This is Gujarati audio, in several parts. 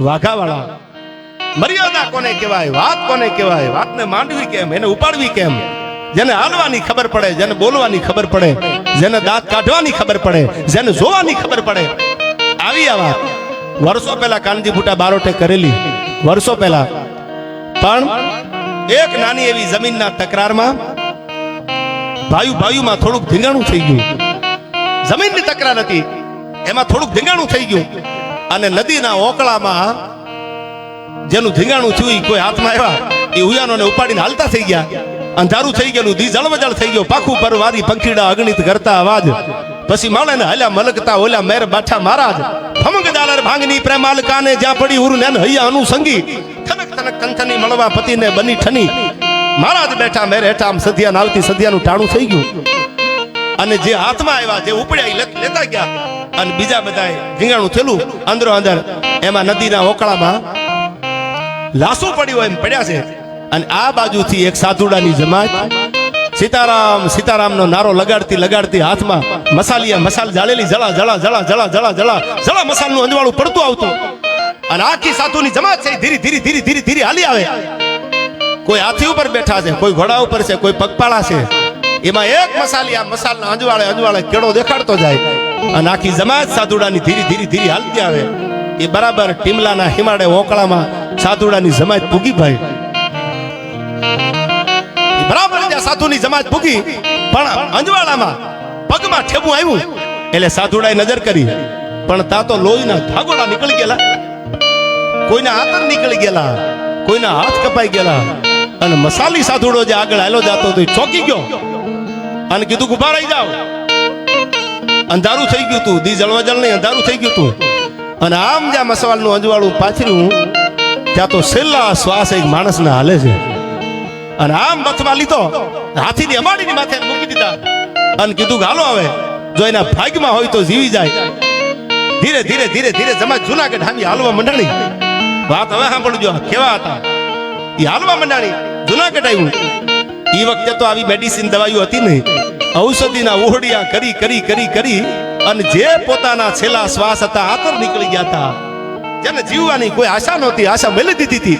વાઘાવાળા. મર્યાદા કોને કહેવાય? વાત કોને કહેવાય? વાતને માંડવી કેમ? એને ઉપાડવી કેમ? જેને હાલવાની ખબર પડે, જેને બોલવાની ખબર પડે, જેને દાંત કાઢવાની ખબર પડે, જેને જોવાની ખબર પડે. આવી આ વાત. વર્ષો પહેલા કાનજી ભૂટા બારોટે કરેલી. વર્ષો પહેલા. પણ એક નાની એવી જમીનના તકરારમાં ભાયુ ભાયુમાં થોડુંક ધીંગાણું થઈ ગયું. જમીનની તકરાર હતી. એમાં થોડુંક ધીંગાણું થઈ ગયું. અને નદીના ઓકળામાં જેનું ધીંગાણું થયું કોઈ હાથમાં આવ્યા એ ઉયાનોને ઉપાડીને હાલતા થઈ ગયા. અંધારું થઈ ગયેલું, દી જળવજળ થઈ ગયો. પાખું પર વારી પંખીડા અગણિત કરતા અવાજ. પછી માણે હલ્યા મલકતા ઓલા મેર બાઠા મહારાજ ફમંગ દાલર ભાંગની પ્રેમાલકાને જ્યાં પડી ઉરુ ને હૈયા અનુસંગી. થનક થનક કંથની મળવા પતિને બની ઠની. મહારાજ બેઠા મેર હેઠા આમ સધિયા નાવતી સધિયાનું ટાણું થઈ ગયું. અને જે હાથમાં આવ્યા, જે ઉપડ્યા લેતા ગયા. અને બીજા બધા ધીંગાણું થયેલું અંદરો અંદર, એમાં નદીના ઓકળામાં લાશો પડ્યો એમ પડ્યા છે. અને આ બાજુથી એક સાધુડાની જમાત, સીતારામ, સીતારામનો નારો લગાડતી લગાડતી હાથમાં મસાલિયા, મસાલ જાળેલી, જળા જળા જળા જળા જળા જળા જળા મસાલનું અંજવાળું પડતું આવતું. અને આખી સાધુની જમાત છે ધીરે ધીરે ધીરે ધીરે ધીરે હાલી આવે. કોઈ હાથી ઉપર બેઠા છે, કોઈ ઘોડા ઉપર છે, કોઈ પગપાળા છે. એમાં એક મસાલી, આ મસાલના અંજવાળે અંજવાળે કેળો દેખાડતો જાય અને આખી જમાત સાધુડાની ધીરે ધીરે ધીરે હાલતી આવે. એ બરાબર ટીમલાના હિમાડે ઓકળામાં સાધુડાની જમાત પૂગી ભાઈ. બરાબર સાધુની જમાત પૂગી. પણ અંજવાળામાં પગમાં ઠેબું આવ્યું. એટલે સાધુડાએ નજર કરી. પણ તા તો લોહીના ધાગોડા નીકળી ગયેલા. કોઈના આતર નીકળી ગયેલા. કોઈના હાથ કપાઈ ગયેલા. અને મસાલી સાધુડો જે આગળ આવેલો જાતો તો ચોકી ગયો. અને કીધું ઊભા રહી જાઓ. અંધારું થઈ ગયું હતું દી જળવાજળ નહીં અંધારું થઈ ગયું હતું અને આમ જ્યાં મસવાલનું અંજવાળું પાથર્યું ત્યાં તો છેલ્લા શ્વાસ એક માણસને હાલે છે. અને આમ બથમાં લીધો, હાથીની અમાડીની માથે મૂકી દીધા. અને કીધું હાલો હવે, જો એના ભાગમાં હોય તો જીવી જાય. ધીરે ધીરે ધીરે ધીરે જમા જુનાગઢ હામી હાલવા મંડાણી વાત હવે સાંભળજો કેવા હતા? એ હાલવા મંડાણી જુનાગઢ આવ્યું. એ વખતે તો આવી મેડિસિન દવાઈઓ હતી નહીં. ઔષધિના ઓહડિયા કરી કરી કરી કરી અને જે પોતાના છેલ્લા શ્વાસ હતા, આતર નીકળી ગયા હતા. જેને જીવવાની કોઈ આશા નહોતી, આશા મેલી દીધી હતી.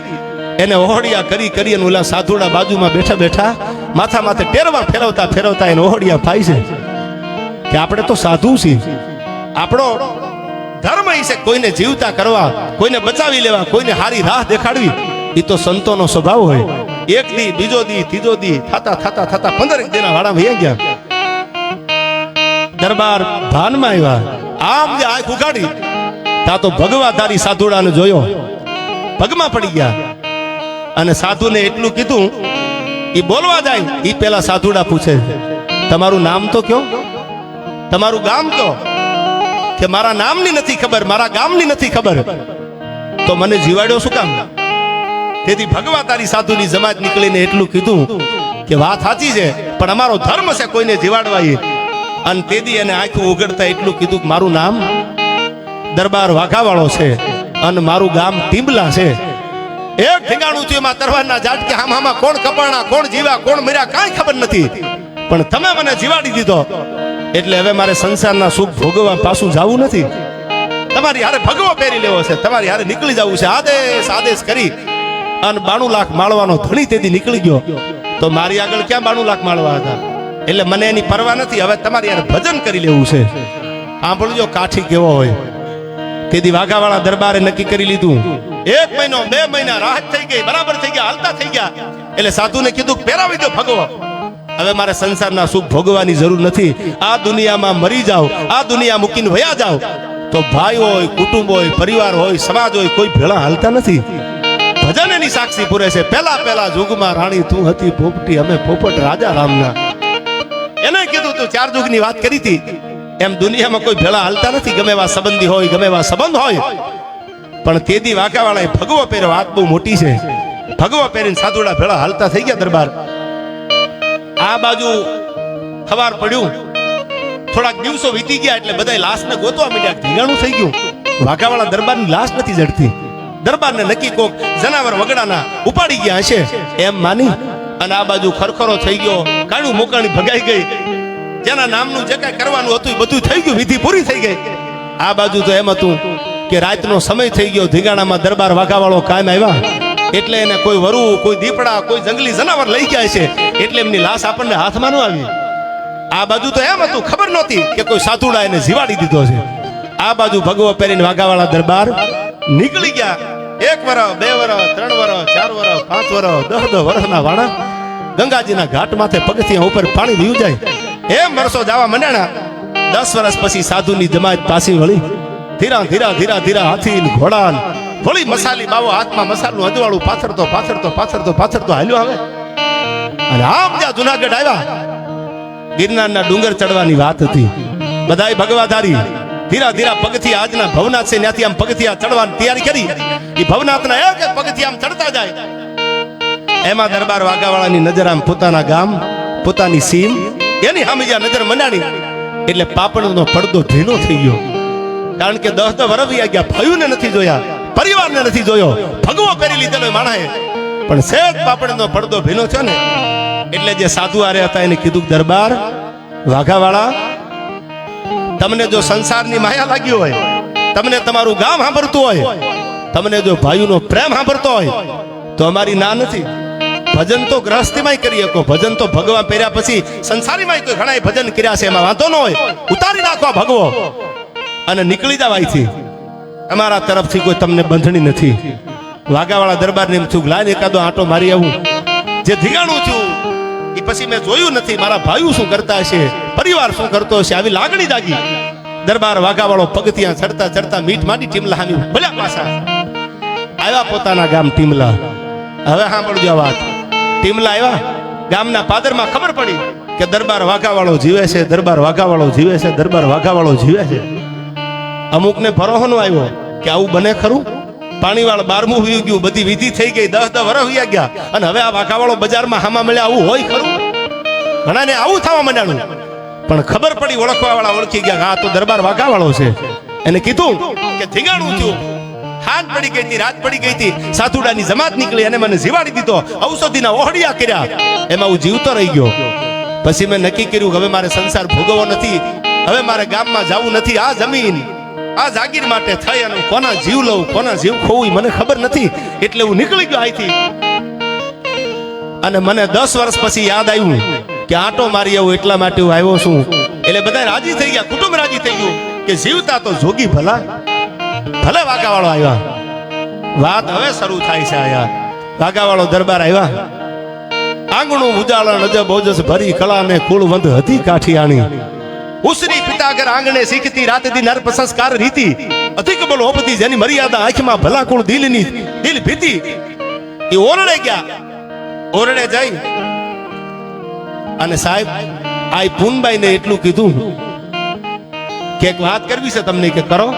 એને ઓહડિયા કરી કરી અને ઓલા સાધુડા બાજુમાં બેઠા બેઠા માથા માથે ટેરવા ફેરવતા ફેરવતા એને ઓહડિયા ફાય છે. કે આપણે તો સાધુ છીએ. આપણો ધર્મ છે કોઈને જીવતા કરવા, કોઈને બચાવી લેવા, કોઈને હારી રાહ દેખાડવી. એ તો સંતોનો સ્વભાવ હોય. એક દી બીજો દી, ત્રીજો દી, થતા થતા થતા, પંદર દીના વાળા વહી ગયા. દરબાર ભાનમાં આવ્યા. આમ જે આંખ ઉગાડી તા તો ભગવા તારી સાધુડાને જોયો. પગમાં પડી ગયા. અને સાધુને એટલું કીધું એ બોલવા જાય. એ પેલા સાધુડા પૂછે, તમારું નામ તો કયો? તમારું ગામ કયો? કે મારા નામની નથી ખબર, મારા ગામની નથી ખબર. તો મને જીવાડ્યો શું કામ? તેથી ભગવા તારી સાધુની જમાત નીકળીને એટલું કીધું કે વાત સાચી છે, પણ અમારો ધર્મ છે કોઈને જીવાડવા અને તેદી એને આંખું ઉગડતા એટલું કીધું કે મારું નામ દરબાર વાઘાવાળો છે અને મારું ગામ ટીંબલા છે. એક ઠેકાણું છે એમાં તરવારના ઝાટકે આમ હામાં કોણ કપાણા, કોણ જીવા, કોણ મર્યા, કાંઈ ખબર નથી. પણ તમે મને જીવાડી દીધો. એટલે હવે મારે સંસારના સુખ ભોગવવા પાછું જવું નથી. તમારી હારે ભગવો પહેરી લેવો છે, તમારી હારે નીકળી જવું છે. આદેશ આદેશ કરી અને બાણું લાખ માળવાનો ધણી તેથી નીકળી ગયો. તો મારી આગળ ક્યાં બાણું લાખ માળવા હતા? એટલે મને એની પરવા નથી. હવે તમારી યાર ભજન કરી લેવું છે. સાંભળજો, કાઠી કેવો હોય. તેથી વાઘાવાળા દરબારે નક્કી કરી લીધું. એક મહિનો, બે મહિના, રાહત થઈ ગઈ, બરાબર થઈ ગયા, હાલતા થઈ ગયા. એટલે સાધુને કીધું, પહેરાવી દો ભગવો. હવે મારે સંસારના સુખ ભોગવાની જરૂર નથી. આ દુનિયામાં મરી જાઓ, આ દુનિયા મૂકીને વયા જાઓ. તો ભાઈ હોય, કુટુંબ હોય, પરિવાર હોય, સમાજ હોય, કોઈ ભેળા હાલતા નથી. ભજન એની સાક્ષી પૂરે છે. પહેલા પહેલા જુગમાં રાણી તું હતી પોપટી, અમે પોપટ રાજા રામના. એને કીધું તું, ચાર યુગની વાત કરી હતી. એમ દુનિયામાં કોઈ ભેળા હાલતા નથી, ગમે એવા સંબંધી હોય, ગમે એવા સંબંધ હોય. પણ તેદી વાંકાવાળાએ ભગવો પહેર્યો વાત બહુ મોટી છે. ભગવો પહેરીને સાધુડા ભેળા હાલતા થઈ ગયા દરબાર. આ બાજુ ખબર પડ્યું. થોડાક દિવસો વીતી ગયા એટલે બધા લાશને ગોતવા માંડ્યા ધીંગાણું થઈ ગયું. વાઘાવાળા દરબારની લાશ નથી જડતી. દરબારને નક્કી કોક જનાવર વગડાના ઉપાડી ગયા હશે. એમ માની અને આ બાજુ ખરખરો થઈ ગયો કાણું મોકાણી ભગાઈ ગઈ. જેના નામનું જે કાંઈ કરવાનું હતું એ બધું થઈ ગયું, વિધિ પૂરી થઈ ગઈ. આ બાજુ તો એમ હતું કે રાતનો સમય થઈ ગયો, ધીગાણામાં દરબાર વાઘાવાળો કાયમ આવ્યા. એટલે એને કોઈ વરુ, કોઈ દીપડા, કોઈ જંગલી જનાવર લઈ ગયા છે. એટલે એમની લાશ આપણને હાથમાં ન આવી. આ બાજુ તો એમ હતું, ખબર નહોતી કે કોઈ સાધુડા એને જીવાડી દીધો છે. આ બાજુ ભગવો પહેરીને વાઘાવાળા દરબાર નીકળી ગયા. એક વરસ બે વરસ ત્રણ વરસ ચાર વરસ પાંચ વરસ દસ દસ વર્ષના વાણા ગંગાજીના ઘાટ માથે પગથિયા ઉપર પાણી વીયું જાય એમ વર્ષો જવા મંડાણા. દસ વર્ષ પછી સાધુની જમાત પાછી વળી. ધીરા ધીરા ધીરા ધીરા હાથી ઘોડા વળી મસાલી બાવો હાથમાં મસાલું અજવાળું પાથરતો પાથરતો પાથરતો પાથરતો હાલ્યો આવે. અને આમ જ્યાં જુનાગઢ આવ્યા, ગિરનારના ડુંગર ચડવાની વાત હતી. બધાય ભગવાધારી. ધીરા ધીરા પગથિયા આજના ભવનાથ છે, ત્યાંથી આમ પગથિયા ચડવાની તૈયારી કરી. એ ભવનાથના એક પગથિયા આમ ચડતા જાય. એમાં દરબાર વાઘાવાળાની નજર આમ પોતાના ગામ, પોતાની સીમ, એની સામે જ્યાં નજર મંડાણી એટલે પાપડનો પડદો ઢીલો થઈ ગયો. કારણ કે દસ તો વરસ વયા ગયા, ભયુને નથી જોયા, પરિવારને નથી જોયો. ભગવો કરી લીધેલો માણાએ પણ સેજ પાપડનો પડદો ભીનો છે ને, એટલે જે સાધુ આરે હતા એને કીધું દરબાર વાઘાવાળા તમને જો સંસારની માયા લાગી હોય, તમને તમારું ગામ સાંભળતું હોય, તમને જો ભાઈનો પ્રેમ સાંભળતો હોય, તો અમારી ના નથી. ભજન તો ગ્રહસ્થીમાં કરી શકો, ભજન તો ભગવાન પહેર્યા પછી સંસારીમાં કોઈ ઘણા ભજન કર્યા છે, એમાં વાંધો ન હોય. ઉતારી નાખો આ ભગવો અને નીકળી જાવ અહીંથી. અમારા તરફથી કોઈ તમને બંધણી નથી. વાઘાવાળા દરબારને એમ છું લાઈને એકાદો આંટો મારી આવું. જે ધીગાણું છું પછી મેં જોયું નથી, મારા ભાઈઓ શું કરતા હશે? પરિવાર શું કરતો હશે? આવી લાગણી જાગી. દરબાર વાઘાવાળો પગથિયા ચડતા ચડતા મીઠ માંડી ટીમલા હામી ભલ્યા પાછા. આવ્યા પોતાના ગામ ટીમલા. હવે સાંભળજો આ વાત. ટીમલા આવ્યા. ગામના પાદરમાં ખબર પડી કે દરબાર વાઘાવાળો જીવે છે, દરબાર વાઘાવાળો જીવે છે, દરબાર વાઘાવાળો જીવે છે. અમુકને ભરોહનો આવ્યો કે આવું બને ખરું? પાણીવાળ બારમું હોયું ગયું, બધી વિધિ થઈ ગઈ દસ દસ વરસ વયા ગયા. અને હવે આ વાઘાવાળો બજારમાં હામા મળ્યા, આવું હોય ખરું? ઘણાને આવું થવા માંડ્યાનું. પણ ખબર પડી, ઓળખવાવાળા ઓળખી ગયા હા તો દરબાર વાઘાવાળો છે. એને કીધું કે ધીગાણું થયું. હાથ પડી ગઈ હતી, રાત પડી ગઈ હતી. સાધુડાની જમાત નીકળી અને મને જીવાડી દીધો. ઔષધિના ઓહડિયા કર્યા. એમાં હું જીવતો રહી ગયો. પછી મેં નક્કી કર્યું હવે મારે સંસાર ભોગવવો નથી. હવે મારે ગામમાં જવું નથી. આ જમીન આ જાગીર માટે થઈ અને કોના જીવ લઉં, કોના જીવ ખોવું મને ખબર નથી. એટલે હું નીકળી ગયો અહીંથી અને મને દસ વર્ષ પછી યાદ આવ્યું કે આટો મારી આવું એટલા માટે હું આવ્યો છું. એટલે બધા રાજી થઈ ગયા, કુટુંબ રાજી થઈ ગયું કે જીવતા તો જોગી ભલા. ભલે વાઘાવાળો આવ્યા. વાત હવે શરૂ થાય છે આયા વાઘાવાળો દરબાર આવ્યા. આંગણું ઉજાળણ અજબ ઓજસ ભરી કળા ને કુળવંત હતી કાઠિયાણી. ઉસરી પિતાગર આંગણે શીખતી રાત દી નર્પ સંસ્કાર રીતિ, અધિક બલોપતિ જેની મર્યાદા આંખમાં ભલા કુળ દિલની દિલ ભીતિ, એ ઓરડે ગયા, ઓરડે જઈ અને સાહેબ આ પૂનબાઈ ને એટલું કીધું કે એક વાત કરવી છે તમને કે કરો,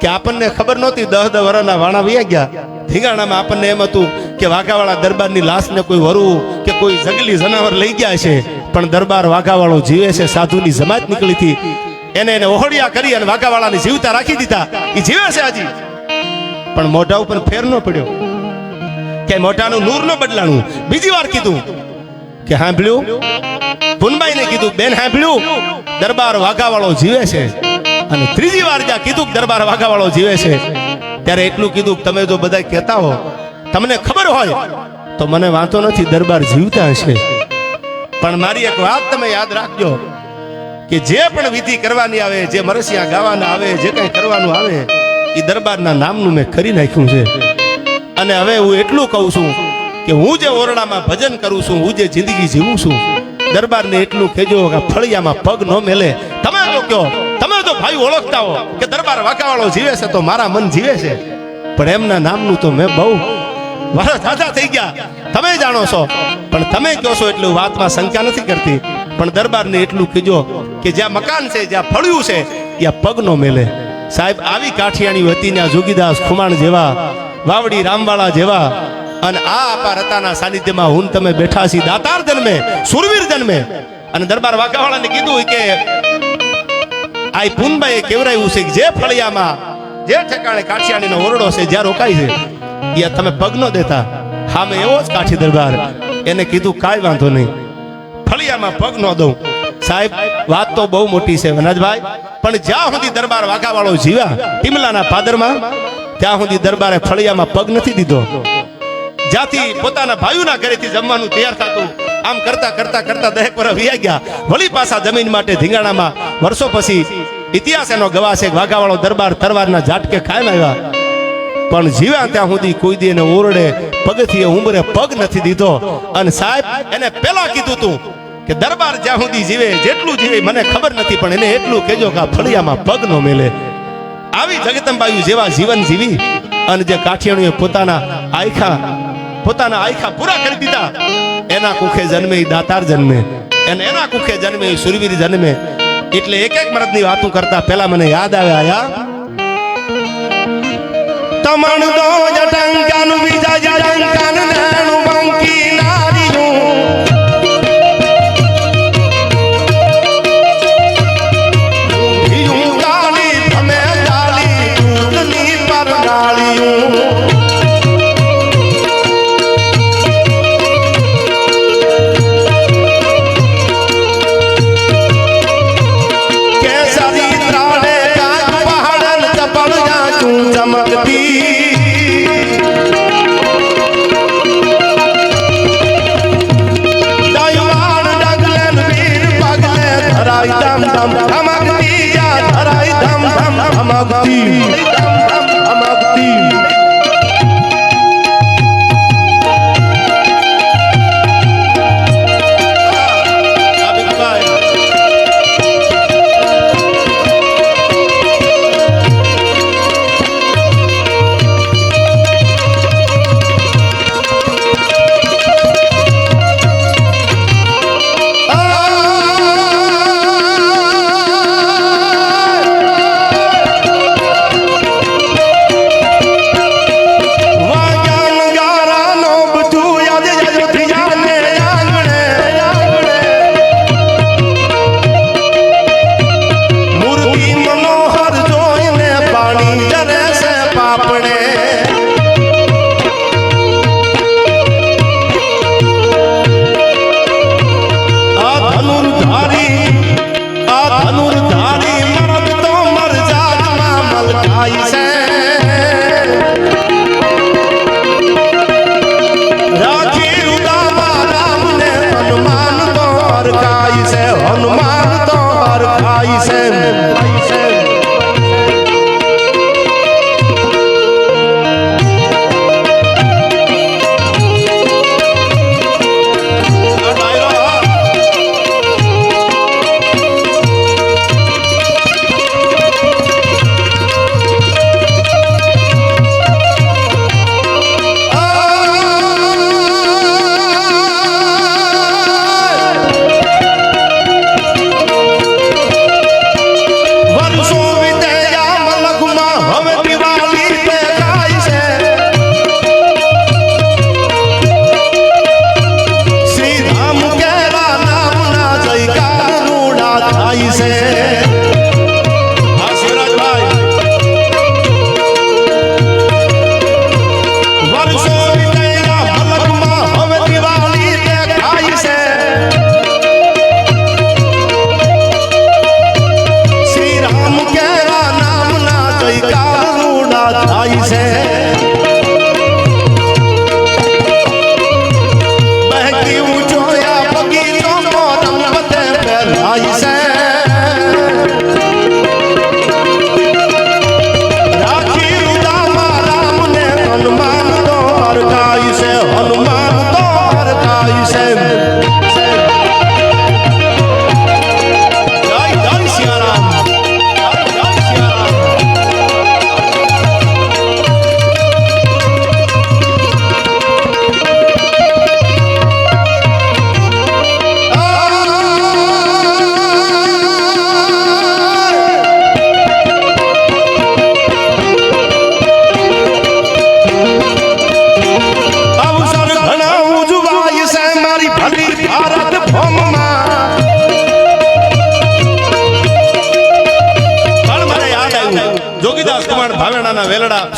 કે આપણને ખબર નહોતી દસ દહ વર્ષના વાણા વયા ગયા. ધીંગાણામાં આપણને એમ હતું કે વાઘાવાળા દરબારની લાશને કોઈ વરવું કે કોઈ જંગલી જનાવર લઈ ગયા છે. પણ દરબાર વાઘાવાળો જીવે છે, સાધુની જમાત નીકળી હતી. એને એને ઓહડિયા કરી અને વાઘાવાળાને જીવતા રાખી દીધા. એ જીવે છે હજી પણ મોઢા ઉપર ફેર ન પડ્યો. કે મોઢાનું નૂર ન બદલાણું. બીજી વાર કીધું કે સાંભળ્યું પુનબાઈને કીધું, બેન સાંભળ્યું દરબાર વાઘાવાળો જીવે છે. અને ત્રીજી વાર જ્યાં કીધું દરબાર વાઘાવાળો જીવે છે, ત્યારે એટલું કીધું કે તમે જો બધા કહેતા હો, તમને ખબર હોય, તો મને વાંધો નથી, દરબાર જીવતા હશે. પણ મારી એક વાત તમે યાદ રાખજો કે જે પણ વિધિ કરવાની આવે, જે મરસિયા ગાવાના આવે, જે કંઈ કરવાનું આવે એ દરબારના નામનું મેં કરી નાખ્યું છે. અને હવે હું એટલું કહું છું કે હું જે ઓરડામાં ભજન કરું છું, હું જે જિંદગી જીવું છું, દરબારને એટલું કહેજો કે ફળિયામાં પગ ન મેલે. તમે કહો, તમે તો ભાઈ ઓળખતા હો કે દરબાર વાંકાવાળો જીવે છે તો મારા મન જીવે છે. પણ એમના નામનું તો મેં બહુ વર્ષ દાદા થઈ ગયા. તમે જાણો છો. પણ તમે કહો છો એટલું વાતમાં શંકા નથી કરતી. પણ દરબારને એટલું કીજો કે જ્યાં મકાન છે, જ્યાં ફળ્યું છે, ત્યાં પગનો મેલે. સાહેબ, આવી કાઠિયાણી હતી ને જોગીદાસ ખુમાણ જેવા, વાવડી રામવાળા જેવા. અને આ આપા રતાના સાનિધ્યમાં હું તમે બેઠા છી દાતાર જન્મે, સુરવીર જન્મે. અને દરબાર વાઘાવાળાને કીધું કે આ પૂનબાઈએ કેવરાયું છે જે ફળિયામાં, જે ઠેકાણે કાઠિયાણીનો ઓરડો છે, જ્યાં રોકાય છે. ત્યાં તમે પગ ન દેતા. હામે એવો જ કાઠી દરબાર. એને કીધું, કાંઈ વાંધો નહીં. ફળિયામાં પગ ન દઉં. સાહેબ, વાત તો બહુ મોટી છે, વનજભાઈ. પણ જ્યાં સુધી દરબાર વાઘાવાળો જીવા, ટીમલાના પાદરમાં, ત્યાં સુધી દરબારે ફળિયામાં પગ નથી દીધો. જ્યાંથી પોતાના ભાઈઓના ઘરેથી જમવાનું તૈયાર થતું, આમ કરતા કરતા કરતા દહેક પર વીયા ગયા. વળી પાછા જમીન માટે ધીંગાણામાં વર્ષો પછી ઇતિહાસ એનો ગવાહ છે વાઘાવાળો દરબાર તરવારના ઝાટકે ખાઈને આવ્યા. પણ જીવ્યા ત્યાં સુધી કોઈ દી એને ઓરડે પગથી ઉંમરે પગ નથી દીધો. અને સાહેબ, એને પેલા કીધું તું કે દરબાર જ્યાં સુધી જીવે, જેટલું જીવે, મને ખબર નથી, પણ એને એટલું કહેજો કે ફળિયામાં પગ નો મેલે. આવી જગતંબાયુ જેવા જીવન જીવી અને જે કાઠિયાણીએ પોતાના આયખા પોતાના આયખા પૂરા કરી દીધા, એના કુખે જન્મે દાતાર જન્મે. અને એના કુખે જન્મે સુરવીર જન્મે. એટલે એક એક મરદની વાતો કરતા પહેલા મને યાદ આવે આયા. તમણ દો જટંકાનું બીજા જટંકાન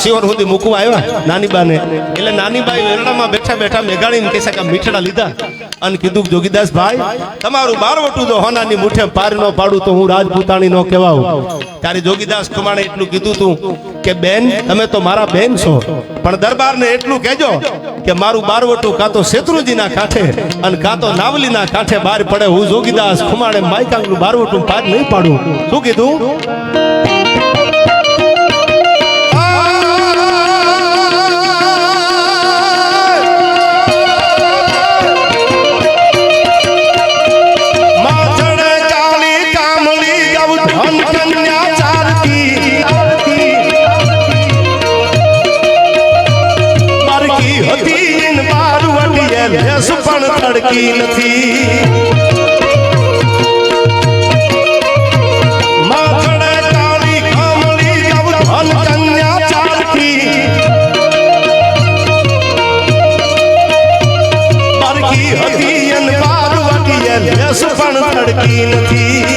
વેલડા સુધી મૂકવા આવ્યા નાની બાને એટલે નાની બાઈ વેલડામાં બેઠા બેઠા મેઘાણીને કહી છે મીઠડા લીધા. અને કીધું જોગીદાસ ભાઈ, તમારું બારવટું તો હોનાની મુઠે પાર નો પાડું તો હું રાજપૂતાણી નો કહેવાઉં. ત્યારે જોગીદાસ કુમાણે એટલું કીધું તું કે, બેન, તમે તો મારા બેન છો. પણ દરબારને એટલું કહેજો કે મારું બારવટું કાં તો શેત્રુજીના કાંઠે અને કાં તો નાવલીના કાંઠે બહાર પડે. હું જોગીદાસ ખુમાણે માયકાંગનું બારવટું પાર નહીં પાડું. શું કીધું? બારવટીએ લેસ પણ તડકી નથી.